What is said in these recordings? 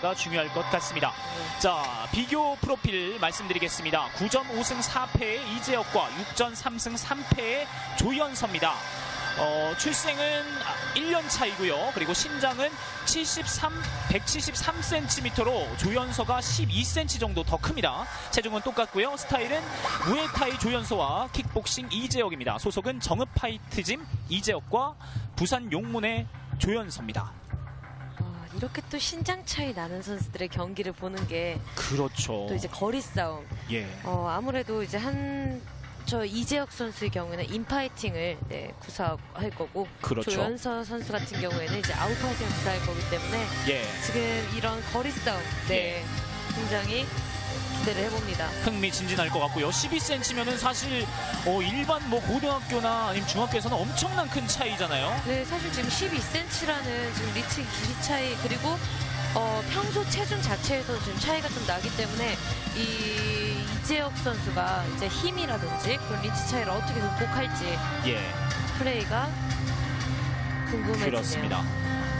가 중요할 것 같습니다. 자, 비교 프로필 말씀드리겠습니다. 9전 5승 4패의 이재혁과 6전 3승 3패의 조연서입니다. 어, 출생은 1년 차이고요. 그리고 신장은 73, 173cm로 조연서가 12cm 정도 더 큽니다. 체중은 똑같고요. 스타일은 무에타이 조연서와 킥복싱 이재혁입니다. 소속은 정읍파이트짐 이재혁과 부산 용문의 조연서입니다. 어, 이렇게 또 신장 차이 나는 선수들의 경기를 보는 게또 그렇죠. 이제 거리 싸움. 예. 어, 아무래도 이제 한 저 이재혁 선수의 경우에는 인파이팅을 네, 구사할 거고 그렇죠. 조연서 선수 같은 경우에는 이제 아웃파이팅을 구사할 거기 때문에 예. 지금 이런 거리 싸움 네, 굉장히 기대를 해봅니다. 흥미진진할 것 같고요. 12cm면은 사실 어, 일반 뭐 고등학교나 아니면 중학교에서는 엄청난 큰 차이잖아요. 네, 사실 지금 12cm라는 지금 리치 길이 차이 그리고 어, 평소 체중 자체에서 지금 차이가 좀 나기 때문에 이 이재혁 선수가 이제 힘이라든지 그런 리치 차이를 어떻게 극복할지 예, 플레이가 궁금해지네요. 그렇습니다.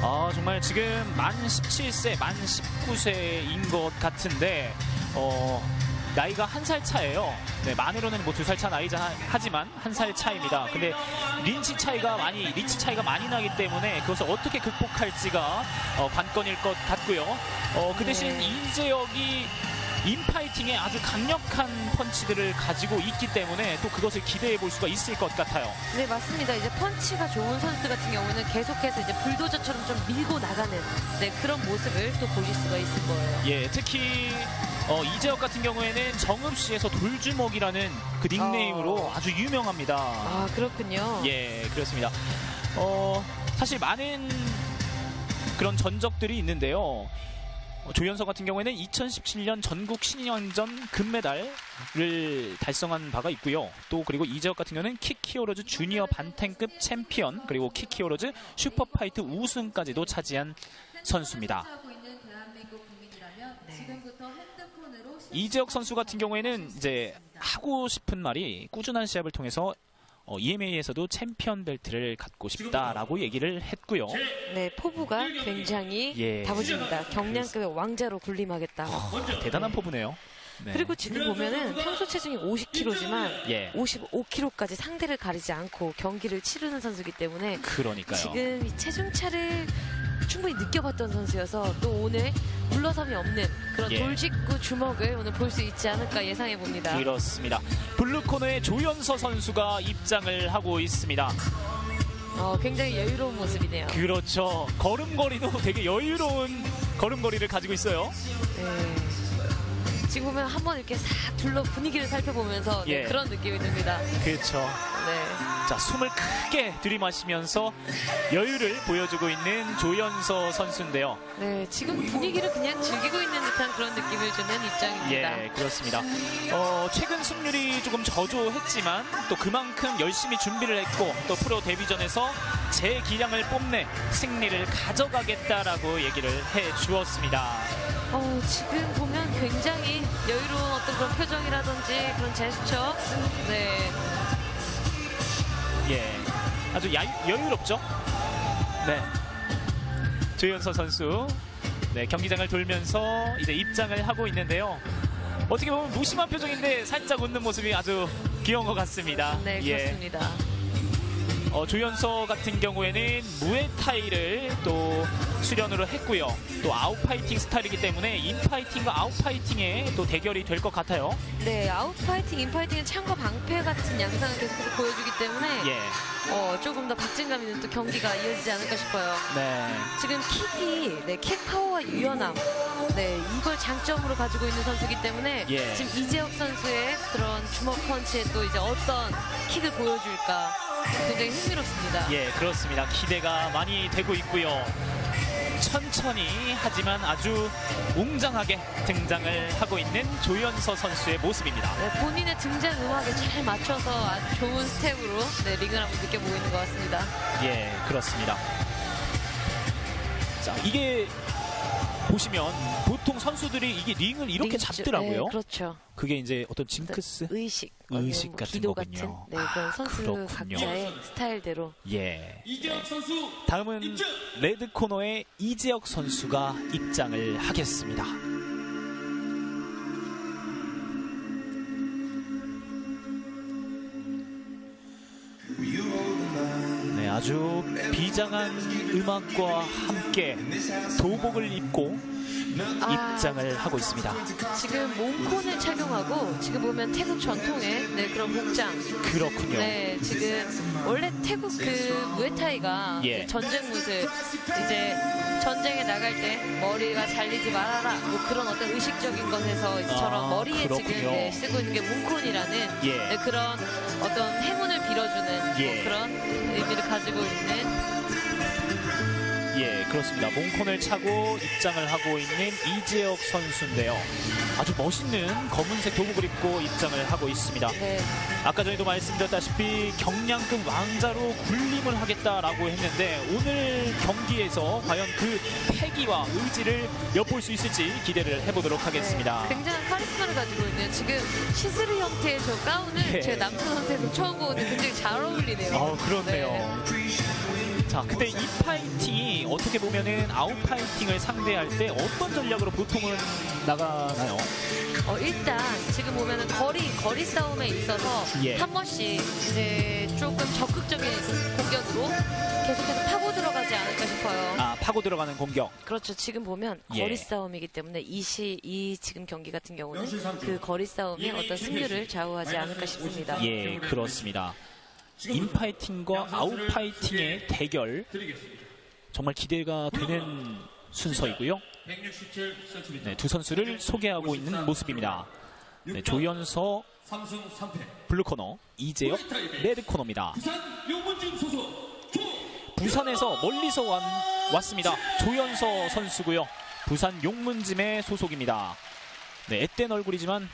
아, 정말 지금 만 17세, 만 19세인 것 같은데, 어, 나이가 한 살 차예요. 네, 만으로는 뭐 두 살 차 나이자 하지만 한 살 차입니다. 근데 린치 차이가 많이, 리치 차이가 많이 나기 때문에 그것을 어떻게 극복할지가 어, 관건일 것 같고요. 어, 그 대신 네. 이재혁이 인파이팅에 아주 강력한 펀치들을 가지고 있기 때문에 또 그것을 기대해 볼 수가 있을 것 같아요. 네, 맞습니다. 이제 펀치가 좋은 선수 같은 경우는 계속해서 이제 불도저처럼 좀 밀고 나가는 네, 그런 모습을 또 보실 수가 있을 거예요. 예, 특히 어, 이재혁 같은 경우에는 정읍시에서 돌주먹이라는 그 닉네임으로 어. 아주 유명합니다. 아, 그렇군요. 예, 그렇습니다. 어, 사실 많은 그런 전적들이 있는데요. 어, 조연서 같은 경우에는 2017년 전국 신인왕전 금메달을 달성한 바가 있고요. 또 그리고 이재혁 같은 경우는 킥히어로즈 주니어 반탱급 챔피언 그리고 킥히어로즈 슈퍼파이트 우승까지도 차지한 선수입니다. 하고 있는 대한민국 국민이라면 네. 지금부터 핸드폰으로 이재혁 선수 같은 경우에는 이제 하고 싶은 말이 꾸준한 시합을 통해서 어, EMA에서도 챔피언 벨트를 갖고 싶다라고 얘기를 했고요. 네, 포부가 굉장히 예. 다부집니다. 경량급의 왕자로 군림하겠다. 대단한 포부네요. 네. 그리고 지금 보면은 평소 체중이 50kg지만 예, 55kg까지 상대를 가리지 않고 경기를 치르는 선수이기 때문에 그러니까요. 지금 이 체중 차를 충분히 느껴봤던 선수여서 또 오늘 물러섬이 없는 그런 예. 돌직구 주먹을 오늘 볼 수 있지 않을까 예상해 봅니다. 그렇습니다. 블루코너의 조연서 선수가 입장을 하고 있습니다. 어, 굉장히 여유로운 모습이네요. 그렇죠. 걸음걸이도 되게 여유로운 걸음걸이를 가지고 있어요. 네. 지금 보면 한번 이렇게 싹 둘러 분위기를 살펴보면서 네, 예. 그런 느낌이 듭니다. 그렇죠. 네. 자, 숨을 크게 들이마시면서 여유를 보여주고 있는 조연서 선수인데요. 네, 지금 분위기를 그냥 즐기고 있는 듯한 그런 느낌을 주는 입장입니다. 예, 그렇습니다. 어, 최근 승률이 조금 저조했지만 또 그만큼 열심히 준비를 했고 또 프로 데뷔전에서 제 기량을 뽐내 승리를 가져가겠다라고 얘기를 해 주었습니다. 어, 지금 보면 굉장히 여유로운 어떤 그런 표정이라든지 그런 제스처. 네. 예, 아주 야, 여유롭죠? 네. 조연서 선수, 네, 경기장을 돌면서 이제 입장을 하고 있는데요. 어떻게 보면 무심한 표정인데 살짝 웃는 모습이 아주 귀여운 것 같습니다. 네, 예. 그렇습니다. 어, 조연서 같은 경우에는 무에타이를 또 수련으로 했고요. 또 아웃파이팅 스타일이기 때문에 인파이팅과 아웃파이팅의 또 대결이 될 것 같아요. 네, 아웃파이팅, 인파이팅은 창과 방패 같은 양상을 계속해서 보여주기 때문에 예. 어, 조금 더 박진감 있는 또 경기가 이어지지 않을까 싶어요. 네. 지금 킥이 네, 킥 파워와 유연함 네, 이걸 장점으로 가지고 있는 선수이기 때문에 예. 지금 이재혁 선수의 그런 주먹 펀치에 또 이제 어떤 킥을 보여줄까 굉장히 흥미롭습니다. 예, 그렇습니다. 기대가 많이 되고 있고요. 천천히 하지만 아주 웅장하게 등장을 하고 있는 조연서 선수의 모습입니다. 네, 본인의 등장 음악에 잘 맞춰서 아주 좋은 스텝으로 네, 링을 한번 느껴보고 있는 것 같습니다. 예, 그렇습니다. 자, 이게 보시면 보통 선수들이 이게 링을 이렇게 링 쪽- 잡더라고요. 네, 그렇죠. 그게 이제 어떤 징크스? 의식, 의식 뭐 같은 기도 거군요. 같은 네, 그런 아, 선수 그렇군요. 각자의 스타일대로 예. 이재혁 선수 다음은 입장! 레드 코너의 이재혁 선수가 입장을 하겠습니다. 아주 비장한 음악과 함께 도복을 입고 아. 입장을 하고 있습니다. 지금 몽콘을 착용하고 지금 보면 태국 전통의 네, 그런 복장 그렇군요. 네, 지금 원래 태국 그 무에타이가 예. 이제 전쟁 무술 이제 전쟁에 나갈 때 머리가 잘리지 말아라 뭐 그런 어떤 의식적인 것에서처럼 아, 머리에 그렇군요. 지금 네, 쓰고 있는 게 몽콘이라는 예. 네, 그런 어떤 행운을 빌어주는 예. 뭐 그런 의미를 가지고 있는 예, 그렇습니다. 몽콘을 차고 입장을 하고 있는 이재혁 선수인데요. 아주 멋있는 검은색 도복을 입고 입장을 하고 있습니다. 네, 아까 전에도 말씀드렸다시피 경량급 왕자로 군림을 하겠다라고 했는데 오늘 경기에서 과연 그 패기와 의지를 엿볼 수 있을지 기대를 해보도록 하겠습니다. 네, 굉장한 카리스마를 가지고 있는 지금 시스루 형태의 저 가운을 예. 제가 남자 선수에서 처음 보는데 굉장히 잘 어울리네요. 어, 그렇네요. 자, 근데 이 파이팅이 어떻게 보면은 아웃 파이팅을 상대할 때 어떤 전략으로 보통은 나가나요? 어, 일단 지금 보면은 거리 거리 싸움에 있어서 예. 한 번씩 이제 조금 적극적인 공격으로 계속해서 파고 들어가지 않을까 싶어요. 아, 파고 들어가는 공격. 그렇죠. 지금 보면 예. 거리 싸움이기 때문에 이시 이 지금 경기 같은 경우는 그 거리 싸움이 어떤 승률을 좌우하지 않을까 싶습니다. 예, 그렇습니다. 인파이팅과 아웃파이팅의 대결. 정말 기대가 되는 순서이고요. 167cm. 네, 두 선수를 소개하고 있는 모습입니다. 네, 조연서 3승 3패. 블루코너, 이재혁 레드코너입니다. 부산에서 멀리서 왔, 왔습니다. 조연서 선수고요. 부산 용문짐의 소속입니다. 네, 앳된 얼굴이지만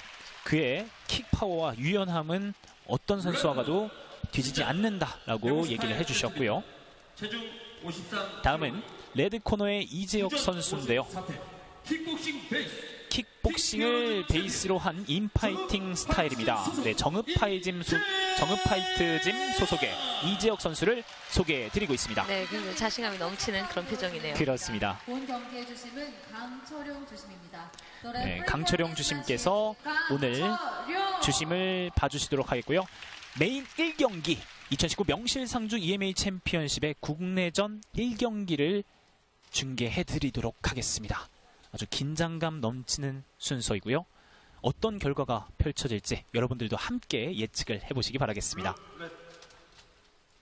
그의 킥 파워와 유연함은 어떤 선수와 가도 뒤지지 않는다라고 얘기를 해주셨고요. 체중 53. 다음은 레드 코너의 이재혁 선수인데요. 4패. 킥복싱 베이스. 킥복싱을 베이스로 한 인파이팅 스타일입니다. 네, 정읍파이짐 소, 정읍파이트짐 소속의 이재혁 선수를 소개해 드리고 있습니다. 네, 굉장히 자신감이 넘치는 그런 표정이네요. 그렇습니다. 본 경기의 주심은 강철용 주심입니다. 네, 강철용 주심께서 오늘 주심을 봐주시도록 하겠고요. 메인 1경기 2019 명실상주 EMA 챔피언십의 국내전 1경기를 중계해 드리도록 하겠습니다. 아주 긴장감 넘치는 순서이고요. 어떤 결과가 펼쳐질지 여러분들도 함께 예측을 해보시기 바라겠습니다.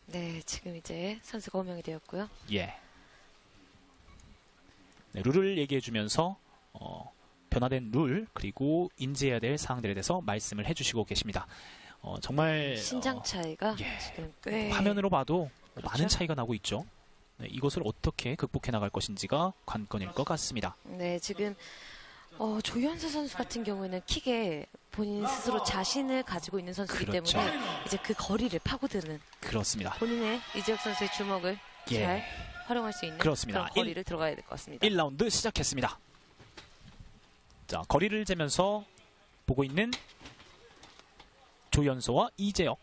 네, 지금 이제 선수가 호명이 되었고요. 예. 네, 룰을 얘기해주면서 어, 변화된 룰 그리고 인지해야 될 사항들에 대해서 말씀을 해주시고 계십니다. 어, 정말 신장 어, 차이가 예. 지금 꽤 화면으로 봐도 그렇죠. 많은 차이가 나고 있죠. 네, 이것을 어떻게 극복해 나갈 것인지가 관건일 것 같습니다. 네, 지금 어, 조현수 선수 같은 경우에는 킥에 본인 스스로 자신을 가지고 있는 선수이기 그렇죠. 때문에 이제 그 거리를 파고드는 그렇습니다. 본인의 이재혁 선수의 주먹을 예. 잘 활용할 수 있는 그렇습니다. 런 거리를 들어가야 될 것 같습니다. 1라운드 시작했습니다. 자, 거리를 재면서 보고 있는 조연서와 이재혁.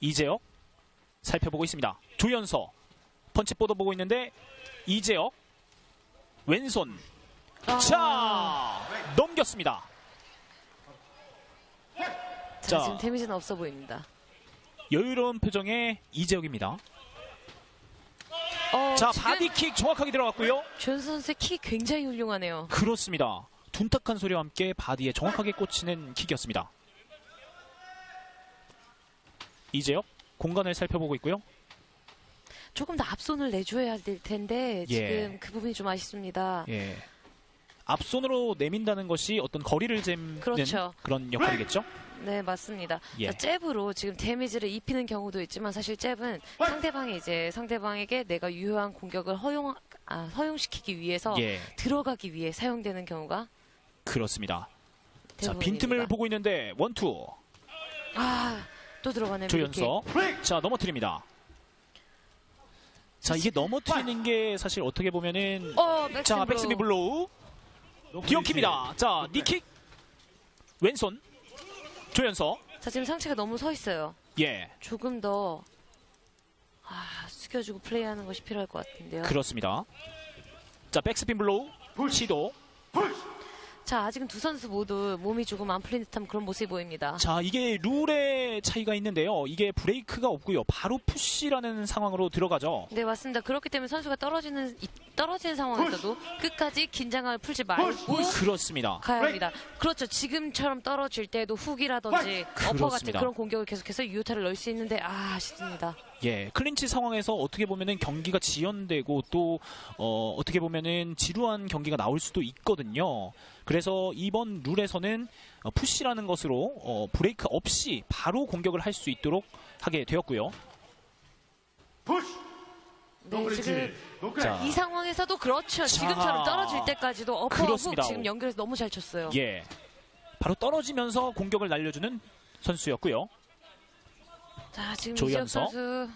이재혁 살펴보고 있습니다. 조연서 펀치 뻗어보고 있는데 이재혁 왼손 아, 자 넘겼습니다. 자, 자. 지금 데미지는 없어 보입니다. 여유로운 표정의 이재혁입니다. 어, 자 바디킥 정확하게 들어갔고요. 조현수 선수의 킥이 굉장히 훌륭하네요. 그렇습니다. 둔탁한 소리와 함께 바디에 정확하게 꽂히는 킥이었습니다. 이재혁 공간을 살펴보고 있고요. 조금 더 앞손을 내줘야 될 텐데 예. 지금 그 부분이 좀 아쉽습니다. 예. 앞손으로 내민다는 것이 어떤 거리를 재는 그렇죠. 그런 역할이겠죠? 네, 맞습니다. 예. 자, 잽으로 지금 데미지를 입히는 경우도 있지만 사실 잽은 상대방이 이제 상대방에게 내가 유효한 공격을 허용 아, 허용시키기 위해서 예, 들어가기 위해 사용되는 경우가 그렇습니다. 자, 대부분입니다. 빈틈을 보고 있는데 원투 아, 또 들어가네요. 조연서. 자, 넘어뜨립니다. 자, 이게 넘어뜨리는 게 사실 어떻게 보면은 어, 백스핀 자, 블로우. 백스비 블로우. 디어킵니다. 자, 니킥. 왼손. 조연서. 자, 지금 상체가 너무 서 있어요. 예, 조금 더 아, 숙여주고 플레이하는 것이 필요할 것 같은데요. 그렇습니다. 자, 백스핀 블로우. 시도. 자, 아직은 두 선수 모두 몸이 조금 안 풀린 듯한 그런 모습이 보입니다. 자, 이게 룰의 차이가 있는데요. 이게 브레이크가 없고요. 바로 푸시라는 상황으로 들어가죠. 네, 맞습니다. 그렇기 때문에 선수가 떨어지는 이- 떨어지는 상황에서도 끝까지 긴장을 풀지 말고 그렇습니다. 가야 합니다. 그렇죠. 지금처럼 떨어질 때도 훅이라든지 어퍼 같은 그렇습니다. 그런 공격을 계속해서 유효타를 넣을 수 있는데 아, 아쉽습니다. 예, 클린치 상황에서 어떻게 보면은 경기가 지연되고 또 어, 어떻게 보면은 지루한 경기가 나올 수도 있거든요. 그래서 이번 룰에서는 어, 푸시라는 것으로 어, 브레이크 없이 바로 공격을 할 수 있도록 하게 되었고요. 네, 지금 자, 이 상황에서도 그렇죠. 지금처럼 떨어질 때까지도 어퍼 훅 그렇습니다. 지금 연결해서 너무 잘 쳤어요. 예, 바로 떨어지면서 공격을 날려주는 선수였고요. 자, 지금 조연서. 이지혁 선수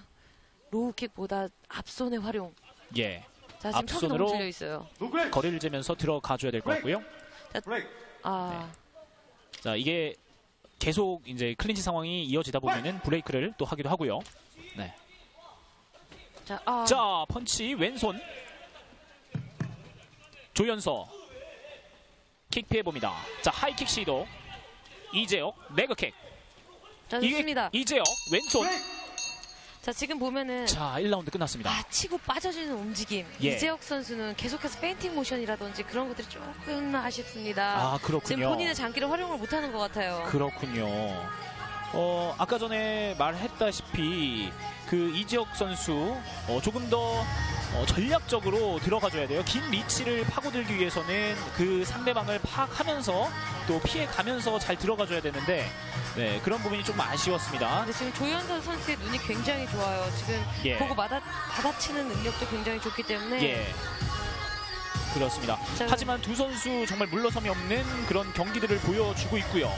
로우킥보다 앞손의 활용. 예, 자, 지금 턱이 앞손으로 너무 들려 있어요. 거리를 재면서 들어가줘야 될 것 같고요. 아, 자, 이게 계속 이제 클린치 상황이 이어지다 보면은 브레이크를 또 하기도 하고요. 네. 자, 아, 자, 펀치 왼손. 조연서. 킥 피해 봅니다. 자, 하이킥 시도. 이재혁 레그킥. 자, 이게 좋습니다. 이재혁 왼손. 자, 지금 보면은 자, 1라운드 끝났습니다. 아, 치고 빠져지는 움직임. 예. 이재혁 선수는 계속해서 페인팅 모션이라든지 그런 것들이 조금 아쉽습니다. 아, 지금 그렇군요. 본인의 장기를 활용을 못하는 것 같아요. 그렇군요. 어, 아까 전에 말했다시피 그 이지혁 선수 어, 조금 더 어, 전략적으로 들어가줘야 돼요. 긴 리치를 파고들기 위해서는 그 상대방을 파악하면서 또 피해가면서 잘 들어가줘야 되는데 네, 그런 부분이 조금 아쉬웠습니다. 근데 지금 조현선 선수의 눈이 굉장히 좋아요. 지금 예. 보고 받아, 받아치는 능력도 굉장히 좋기 때문에 예. 그렇습니다. 자, 하지만 두 선수 정말 물러섬이 없는 그런 경기들을 보여주고 있고요.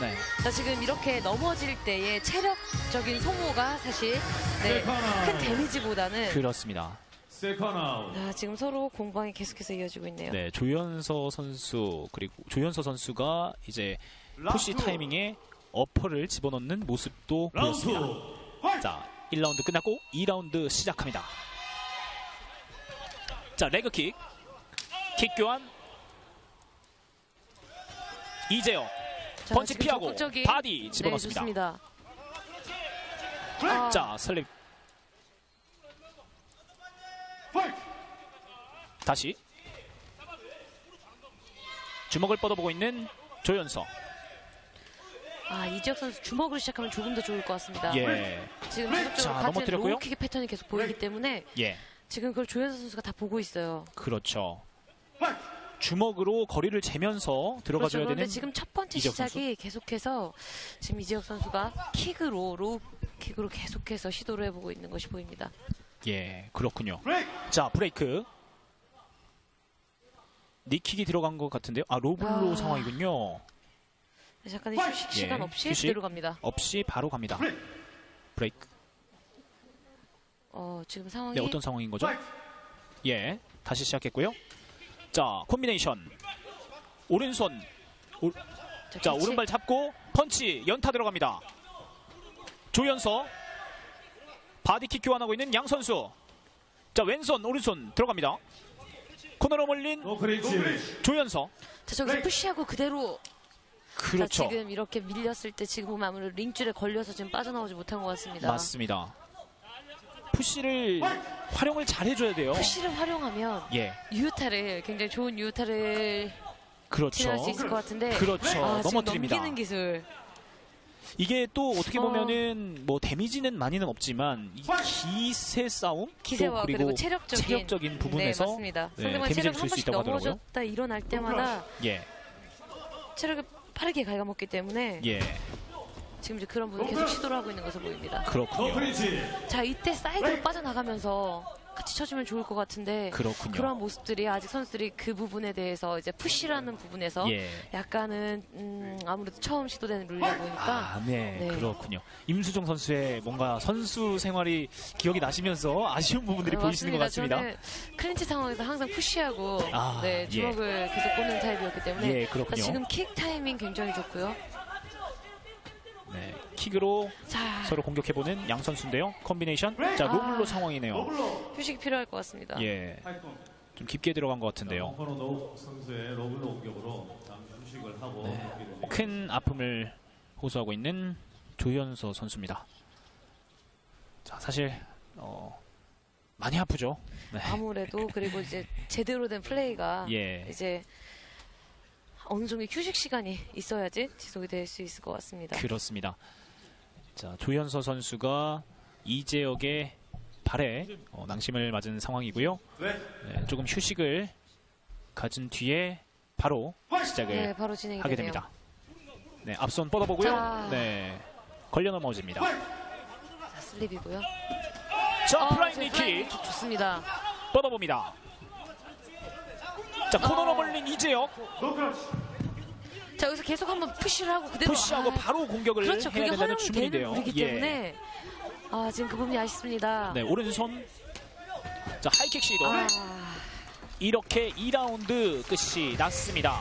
네. 자, 지금 이렇게 넘어질 때의 체력적인 소모가 사실 네, 큰 데미지보다는 그렇습니다. 자, 지금 서로 공방이 계속해서 이어지고 있네요. 네, 조연서 선수 그리고 조연서 선수가 이제 푸시 타이밍에 어퍼를 집어넣는 모습도. 보였습니다. 자, 1라운드 끝났고 2라운드 시작합니다. 자, 레그킥. 킥 교환. 이재영. 지금 피하고 적극적인- 바디 집어넣습니다. 네. 아, 자, 슬립. 다시. 주먹을 뻗어보고 있는 조연서. 아, 이지혁 선수 주먹으로 시작하면 조금 더 좋을 것 같습니다. 예. 지금 자, 지속적으로 같은. 로우킥의 패턴이 계속 보이기 때문에 예. 지금 그걸 조현선 선수가 다 보고 있어요. 그렇죠. 주먹으로 거리를 재면서 들어가줘야 그렇죠. 그런데 되는 지금 첫 번째 시작이 계속해서 지금 이지혁 선수가 킥으로 로우 킥으로 계속해서 시도를 해보고 있는 것이 보입니다. 예 그렇군요. 자 브레이크 니킥이 들어간 것 같은데요. 아 로블로 아. 상황이군요. 잠깐의 휴식 시간 예, 없이 휴식. 그대로 갑니다. 없이 바로 갑니다. 브레이크. 어, 지금 상황이 네 어떤 상황인 거죠? 예 다시 시작했고요. 자 콤비네이션 오른손 자 캐치. 오른발 잡고 펀치 연타 들어갑니다. 조연서 바디킥 교환하고 있는 양 선수. 자 왼손 오른손 들어갑니다. 코너로 몰린. 조연서. 자, 저기서 푸시하고 그대로 그렇죠. 자, 지금 이렇게 밀렸을 때 지금 보면 아무래도 링줄에 걸려서 지금 빠져나오지 못한 것 같습니다. 맞습니다. 푸시를 활용을 잘 해줘야 돼요. 푸시를 활용하면 예, 유효타를 굉장히 좋은 유효타를 그렇죠. 수 있을 것 같은데 그렇죠. 아, 넘어뜨립니다. 넘기는 기술 이게 또 어떻게 어. 보면은 뭐 데미지는 많이는 없지만 이 기세 싸움 기세와 또 그리고, 그리고 체력적인 체력적인 부분에서 네, 맞습니다. 네, 상대방 줄한수 번씩. 넘어졌다 일어날 때마다 예, 체력을 빠르게 갉아먹기 때문에 예, 지금 이제 그런 부분 계속 시도를 하고 있는 것으로 보입니다. 그렇군요. 자 이때 사이드로 빠져나가면서 같이 쳐주면 좋을 것 같은데 그렇군요. 그런 모습들이 아직 선수들이 그 부분에 대해서 이제 푸시라는 부분에서 예. 약간은 음, 아무래도 처음 시도되는 룰이다 보니까 아, 네, 네. 그렇군요. 임수종 선수의 뭔가 선수 생활이 기억이 나시면서 아쉬운 부분들이 네, 보이시는 것 같습니다. 클린치 상황에서 항상 푸시하고 아, 네, 예. 주먹을 계속 꽂는 타입이었기 때문에 예, 그렇군요. 지금 킥 타이밍 굉장히 좋고요. 네, 킥으로 자, 서로 공격해보는 양 선수인데요. 컨비네이션. 자, 로블로 아. 상황이네요. 휴식이 필요할 것 같습니다. 예, 좀 깊게 들어간 것 같은데요. 홍건호 선수의 로블로 공격으로 휴식을 하고 네. 진행- 큰 아픔을 호소하고 있는 조현서 선수입니다. 자, 사실 어, 많이 아프죠. 네. 아무래도 그리고 이제 제대로 된 플레이가 예. 이제 어느 정도 휴식 시간이 있어야지 지속이 될 수 있을 것 같습니다. 그렇습니다. 자, 조현서 선수가 이재혁의 발에 어, 낭심을 맞은 상황이고요. 네, 조금 휴식을 가진 뒤에 바로 시작을 네, 바로 진행이 하게. 됩니다. 네, 앞손 뻗어보고요. 자. 네, 걸려 넘어집니다. 자, 슬립이고요. 자, 어, 니킥 플라잉 니킥 좋습니다. 뻗어봅니다. 자, 코너 어. 넘을린 이재혁 자, 여기서 계속 한번 푸시를 하고 그대로 푸시하고 아, 바로 공격을 그렇죠. 해야 된다는. 되는 룰이기 예. 때문에 아, 지금 그 부분이 아쉽습니다. 네, 오른손. 자, 하이킥 시도. 아, 이렇게 2라운드 끝이 났습니다.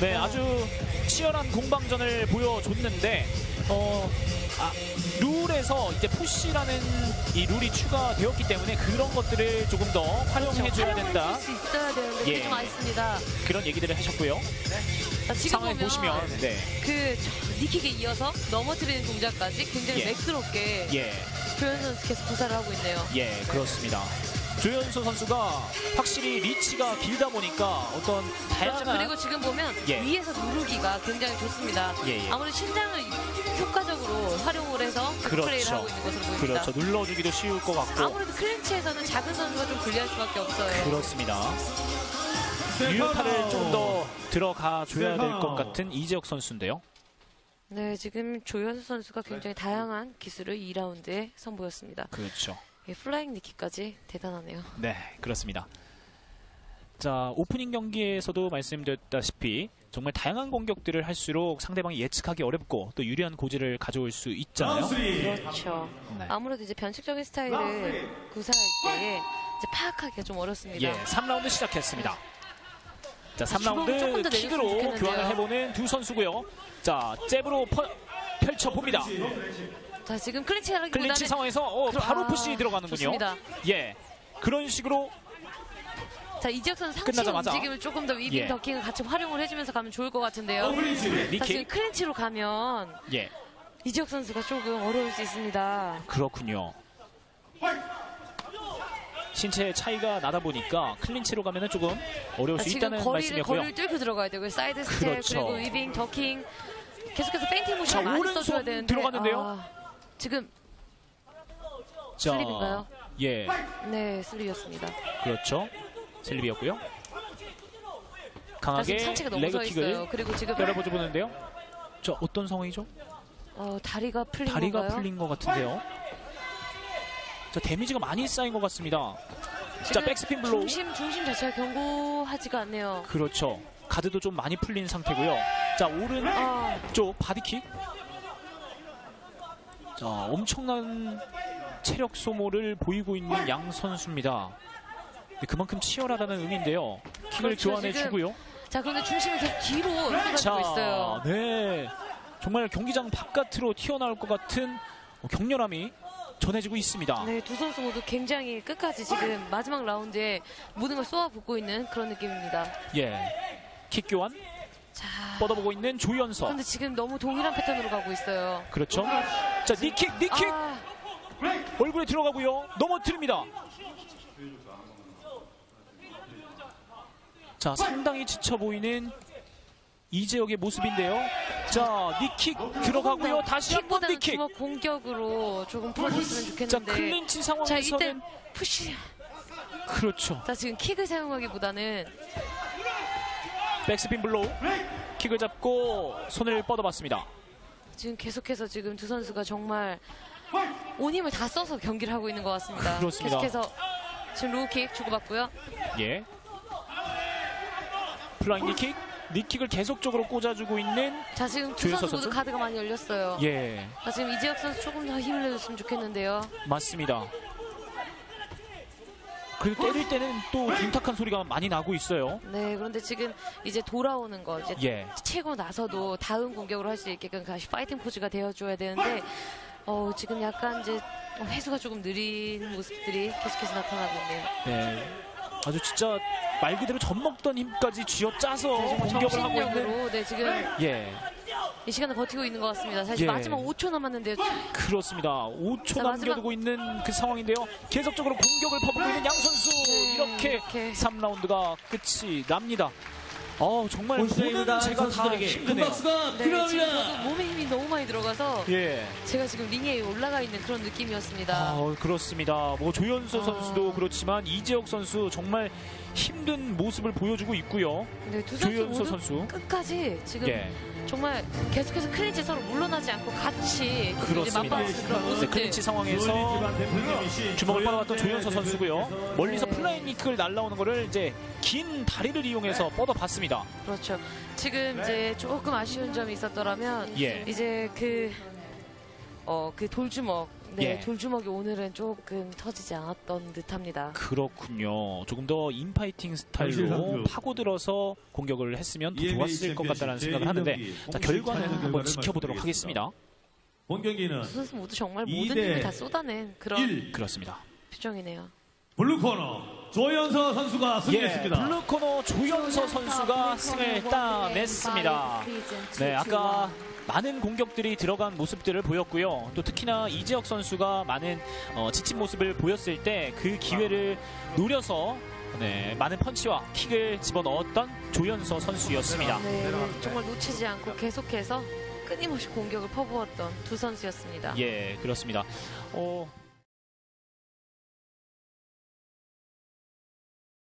네, 아주 치열한 공방전을 보여줬는데, 어, 아, 룰에서 이제 푸시라는 이 룰이 추가되었기 때문에 그런 것들을 조금 더 활용해줘야 된다. 활용할 수 있어야 되는데 예. 좀 아쉽습니다. 그런 얘기들을 하셨고요. 자, 지금 상황 보시면, 네, 그 저, 니킥에 이어서 넘어뜨리는 동작까지 굉장히 예. 매끄럽게 예, 조현 선수 계속 구사를 하고 있네요. 예, 그렇습니다. 조현수 선수가 확실히 리치가 길다 보니까 어떤 아, 다양한 그리고 지금 보면 예. 위에서 누르기가 굉장히 좋습니다. 예, 예. 아무래도 신장을 효과적으로 활용을 해서 그 그렇죠. 플레이를 하고 있는 것으로 보입니다. 그렇죠. 눌러주기도 쉬울 것 같고 아무래도 클린치에서는 작은 선수가 좀 불리할 수밖에 없어요. 그렇습니다. 세컨 유효타를 아웃. 좀더 들어가 줘야 될것 세컨. 같은 이재혁 선수인데요. 네, 지금 조현수 선수가 굉장히 다양한 기술을 2라운드에 선보였습니다. 그렇죠. 예, 플라잉 니키까지 대단하네요. 네, 그렇습니다. 자, 오프닝 경기에서도 말씀드렸다시피 정말 다양한 공격들을 할수록 상대방이 예측하기 어렵고 또 유리한 고지를 가져올 수 있잖아요. 그렇죠. 네. 아무래도 이제 변칙적인 스타일을 구사할 때에 이제 파악하기가 좀 어렵습니다. 예, 3라운드 시작했습니다. 자, 주먹을 조금 3라운드 더 내줬으면 킥으로. 교환을 해보는 두 선수고요. 자, 잽으로 퍼- 펼쳐봅니다. 자, 지금 클린치 하기보다는 클린치 상황에서 어, 바로 아, 푸시 들어가는군요. 좋습니다. 예, 그런 식으로 자, 이지혁 선수 상체 끝나자마자. 움직임을 조금 더 위빙 예. 더킹을 같이 활용을 해주면서 가면 좋을 것 같은데요. 지금 니킥. 클린치로 가면 예, 이지혁 선수가 조금 어려울 수 있습니다. 그렇군요. 신체 차이가 나다 보니까 클린치로 가면은 조금 어려울 자, 수 지금 있다는 거리를, 말씀이었고요. 거리를 뚫고 들어가야 되고 사이드 스텝 그렇죠. 그리고 위빙 더킹 계속해서 페인팅 자, 모션 많이 오른손 써줘야 되는데 들어갔는데요? 아, 지금 자, 슬립인가요? 예, 네 슬립이었습니다. 그렇죠. 슬립이었고요. 자, 강하게 상체가 너무 서 레그 킥을 있어요. 그리고 지금 때려보자 보는데요. 자, 어떤 상황이죠? 어, 다리가 풀린 다리가 건가요? 풀린 것 같은데요. 자, 데미지가 많이 쌓인 것 같습니다. 자, 지금 백스핀 블로우. 중심 중심 자체가 견고하지가 않네요. 그렇죠. 가드도 좀 많이 풀린 상태고요. 자, 오른 아, 쪽 바디킥. 자, 엄청난 체력 소모를 보이고 있는 양 선수입니다. 네, 그만큼 치열하다는 의미인데요. 킥을 그렇죠, 교환해 지금 주고요. 자 그런데 중심이 계속 뒤로 쏟아지고 있어요. 네. 정말 경기장 바깥으로 튀어나올 것 같은 격렬함이 전해지고 있습니다. 네, 두 선수 모두 굉장히 끝까지 지금 마지막 라운드에 모든 걸 쏘아붓고 있는 그런 느낌입니다. 예. 킥 교환 자, 뻗어보고 있는 조연서. 그런데 지금 너무 동일한 패턴으로 가고 있어요. 그렇죠. 자, 니킥, 니킥 아, 얼굴에 들어가고요. 넘어뜨립니다. 자, 상당히 지쳐 보이는 이재혁의 모습인데요. 자, 니킥 들어가고요. 다시 한 번 니킥. 주먹 공격으로 조금 풀어줬으면 자, 좋겠는데. 클린치 자, 상황에서는 이때 푸시. 그렇죠. 자, 지금 킥을 사용하기보다는 백스핀 블로우. 킥을 잡고 손을 뻗어봤습니다. 지금 계속해서 지금 두 선수가 정말 온 힘을 다 써서 경기를 하고 있는 것 같습니다. 그렇습니다. 계속해서 지금 로우킥 주고받고요. 예. 플라잉 니킥, 니킥을 계속적으로 꽂아주고 있는 자 지금 두 조윤서 선수 모두 선수? 카드가 많이 열렸어요. 예, 자, 지금 이재혁 선수 조금 더 힘을 내줬으면 좋겠는데요. 맞습니다. 그리고 때릴 때는 또 둔탁한 소리가 많이 나고 있어요. 네, 그런데 지금 이제 돌아오는 거 이제 예, 채고 나서도 다음 공격을 할 수 있게끔 다시 파이팅 포즈가 되어줘야 되는데 어, 지금 약간 이제 회수가 조금 느린 모습들이 계속해서 나타나고 있네요. 네. 아주 진짜 말 그대로 젖먹던 힘까지 쥐어짜서 네, 공격을 하고 있는 네, 지금 예, 이 시간을 버티고 있는 것 같습니다. 사실 예. 마지막 5초 남았는데요. 그렇습니다. 5초 자, 남겨두고 있는 그 상황인데요. 계속적으로 공격을 퍼붓고 있는 양 선수 네, 이렇게 이렇게. 3라운드가 끝이 납니다. 어 정말 본시장입니다. 제가 다 선수들에게 힘드네요. 박수가 네, 지금 필요합니다. 몸에 힘이 너무 많이 들어가서 예, 제가 지금 링에 올라가 있는 그런 느낌이었습니다. 아, 그렇습니다. 뭐 조현수 아. 선수도 그렇지만 이재혁 선수 정말 힘든 모습을 보여주고 있고요. 네, 두 선수 조현수 모두 선수. 끝까지 지금 예, 정말 계속해서 클린치 서로 물러나지 않고 같이 그렇습니다. 맞받치는 그런 네, 모습들. 클린치 상황에서 주먹을 뻗어봤던 조현서 선수고요. 멀리서 네. 플라잉 니클 날라오는 거를 이제 긴 다리를 이용해서 뻗어봤습니다. 그렇죠. 지금 이제 조금 아쉬운 점이 있었더라면 예. 이제 그 어, 그 돌주먹. 네, 예. 돌주먹이 오늘은 조금 터지지 않았던 듯합니다. 그렇군요. 조금 더 인파이팅 스타일로. 파고들어서 공격을 했으면 더 좋았을 것 같다는 생각을 하는데 제1경기 자, 결과는 한번 지켜보도록. 하겠습니다. 본 경기는 두 선수 모두 정말 이 모든 대 힘을 다 쏟아낸 그런 1 그렇습니다. 표정이네요. 블루 코너 조현서 선수가 예, 승리했습니다. 블루 코너 조현서 선수가 승을 따냈습니다. 네, 아까 많은 공격들이 들어간 모습들을 보였고요. 또 특히나 이재혁 선수가 많은 어, 지친 모습을 보였을 때 그 기회를 노려서 네, 많은 펀치와 킥을 집어넣었던 조현서 선수였습니다. 네, 정말 놓치지 않고 계속해서 끊임없이 공격을 퍼부었던 두 선수였습니다. 예, 그렇습니다. 어,